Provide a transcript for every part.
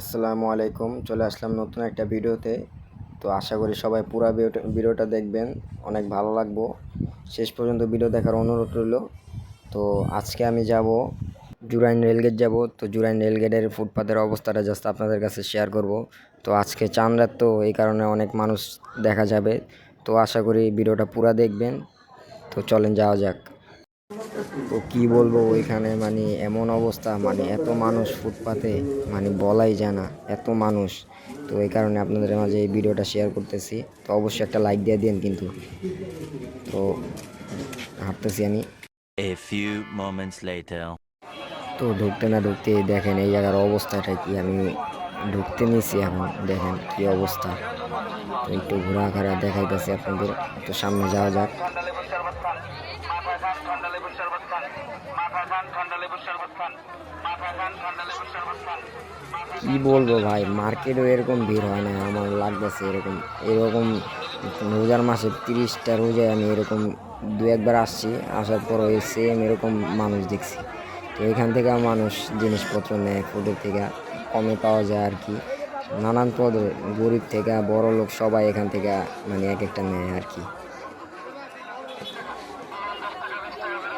আসসালামু আলাইকুম, চলে আসলাম নতুন একটা ভিডিওতে। তো আশা করি সবাই পুরো ভিডিওটা দেখবেন, অনেক ভালো লাগবো। শেষ পর্যন্ত ভিডিও দেখার অনুরোধ রইল। তো আজকে আমি যাব জুরাইন রেলগেট যাব। তো জুরাইন রেলগেটের ফুটপাতের অবস্থাটা জাস্ট আপনাদের কাছে শেয়ার করব। তো আজকে চাঁদ রাত তো এই কারণে অনেক মানুষ দেখা যাবে। তো আশা করি ভিডিওটা পুরো দেখবেন। তো চলেন যাওয়া যাক। তো কি বলব ওইখানে? মানে এমন অবস্থা মানে এত মানুষ ফুটপাতে মানে বলাই যায় না এত মানুষ। তো এই কারণে আপনাদের মাঝে এই ভিডিওটা শেয়ার করতেছি। তো অবশ্যই একটা লাইক দিয়ে দিন কিন্তু। তো হাঁটতেছি আমি। A few moments later. তো ঢুকতে না ঢুকতে দেখেন এই জায়গার অবস্থাটা কি? আমি ঢুকতে নিয়েছি এখন দেখেন কি অবস্থা। তো একটু ঘোরাঘাড়া দেখাইতেছি আপনাদের। তো সামনে যাওয়া যাক। কি বলব ভাই মার্কেটেও এরকম ভিড় হয় না আমার লাগতেছে এরকম। এরকম রোজার মাসে তিরিশটা রোজায় আমি এরকম দু একবার আসছি আসার পর ওই সেম এরকম মানুষ দেখছি। তো এখান থেকে মানুষ জিনিসপত্র নেয় ফুডের থেকে কমে পাওয়া যায় আর কি। নানান পদ গরিব থেকে বড় লোক সবাই এখান থেকে মানে এক একটা নেয় আর কি।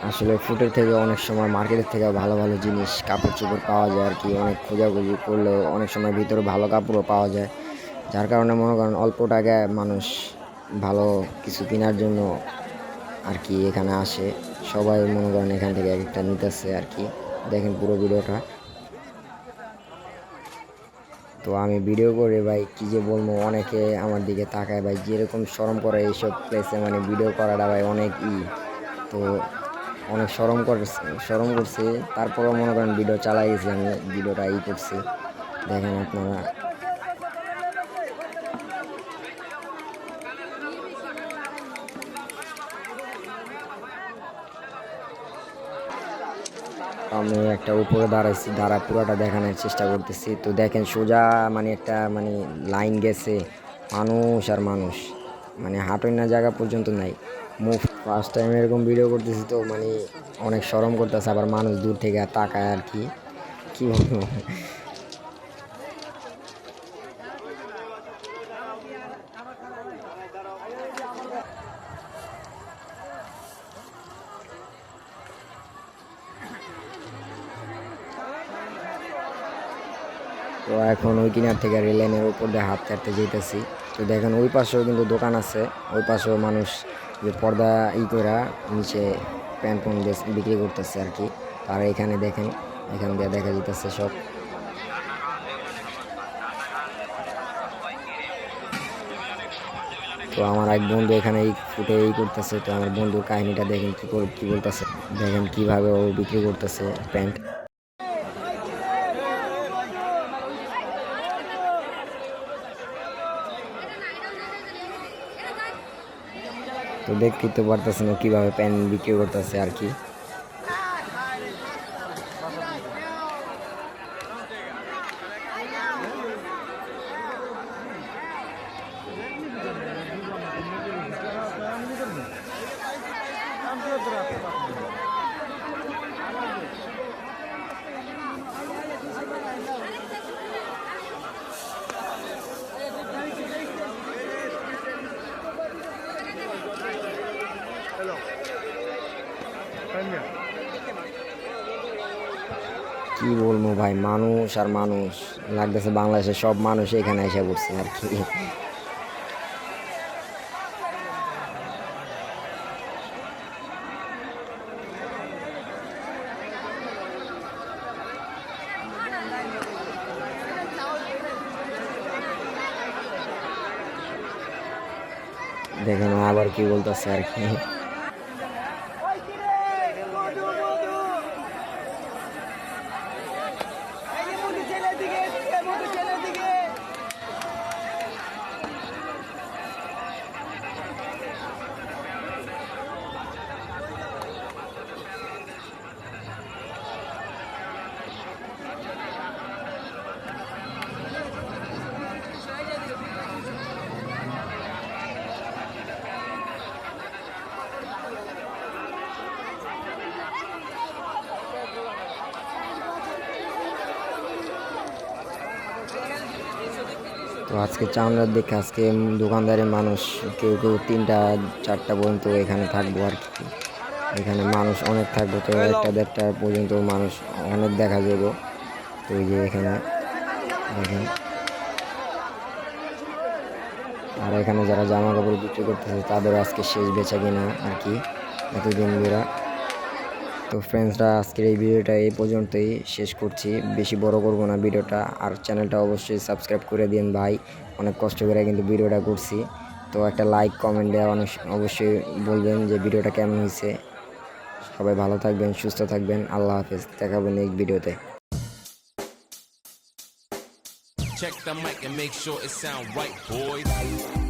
আসলে ফুটের থেকে অনেক সময় মার্কেটের থেকে ভালো ভালো জিনিস কাপড় চোপড় পাওয়া যায় আর কি। অনেক খোঁজাখুঁজি করলেও অনেক সময় ভিতরে ভালো কাপড়ও পাওয়া যায়। যার কারণে মনে করেন অল্প টাকায় মানুষ ভালো কিছু কেনার জন্য আর কি এখানে আসে। সবাই মনে করেন এখান থেকে এক একটা নিতেছে আর কি। দেখেন পুরো ভিডিওটা। তো আমি ভিডিও করে ভাই কী যে বলব, অনেকে আমার দিকে তাকায় ভাই। যেরকম শরম করে এইসব প্লেসে মানে ভিডিও করাটা ভাই অনেক ই। তো অনেক সরম করছে সরম করছে। তারপরেও মনে করেন ভিডিও চালাই গেছি আমি ভিডিওটা ই করছি। দেখেন আপনারা। আমি একটা উপরে দাঁড়াইছি, দাঁড়া পুরোটা দেখানোর চেষ্টা করতেছি। তো দেখেন সোজা মানে একটা মানে লাইন গেছে, মানুষ আর মানুষ। মানে হাঁটই না জায়গা পর্যন্ত নাই, মুখ ফার্স্ট টাইম এরকম ভিডিও করতেছি তো মানে অনেক সরম করতেছে, আবার মানুষ দূর থেকে তাকায় আর কি। কি বলব? তো এখন ওই কিনার থেকে রেল লাইনের উপর দিয়ে হাত হাঁটতে যেতেছি তো দেখেন ওই পাশেও কিন্তু দোকান আছে, ওই পাশেও মানুষ যে পর্দা ই করা নিচে প্যান্ট প্যান্ট বিক্রি করতেছে আর কি। আর এখানে দেখেন, এখান দিয়ে দেখা যেতেছে সব। তো আমার এক বন্ধু এখানে এই ফুটে এই করতেছে, তো আমার বন্ধুর কাহিনীটা দেখেন কি করে, কি বলতেছে, দেখেন কীভাবে ও বিক্রি করতেছে প্যান্ট। তো দেখতে না কীভাবে প্যান বিক্রি করতেছে আর কি। কি বলব ভাই, মানুষ আর মানুষ। লাগতেছে বাংলাদেশের সব মানুষ এখানে এসে পড়ছে আর কি। দেখেন আবার কি বলতেছে আর কি। তো আজকে চামড়ার দিকে আজকে দোকানদারের মানুষ, কেউ কেউ তিনটা, চারটা পর্যন্ত এখানে থাকব আর কি। এখানে মানুষ অনেক থাকব, তো একটা দেড়টা পর্যন্ত মানুষ অনেক দেখা যাব। তো এই যে এখানে, দেখেন। আর এখানে যারা জামা কাপড় বিক্রি করতেছে তাদের আজকে শেষ বেচা কিনা আর কি, এতদিন ধরে। তো ফ্রেন্ডসরা আজকের এই ভিডিওটা এই পর্যন্তই শেষ করছি। বেশি বড় করব না ভিডিওটা। আর চ্যানেলটা অবশ্যই সাবস্ক্রাইব করে দিন ভাই। অনেক কষ্ট করে কিন্তু ভিডিওটা করছি। তো একটা লাইক কমেন্টে অনেক অবশ্যই বলবেন যে ভিডিওটা কেমন হয়েছে। সবাই ভালো থাকবেন সুস্থ থাকবেন। আল্লাহ হাফেজ। দেখাবো নেক্সট ভিডিওতে। Check the mic and make sure it sound right, boys.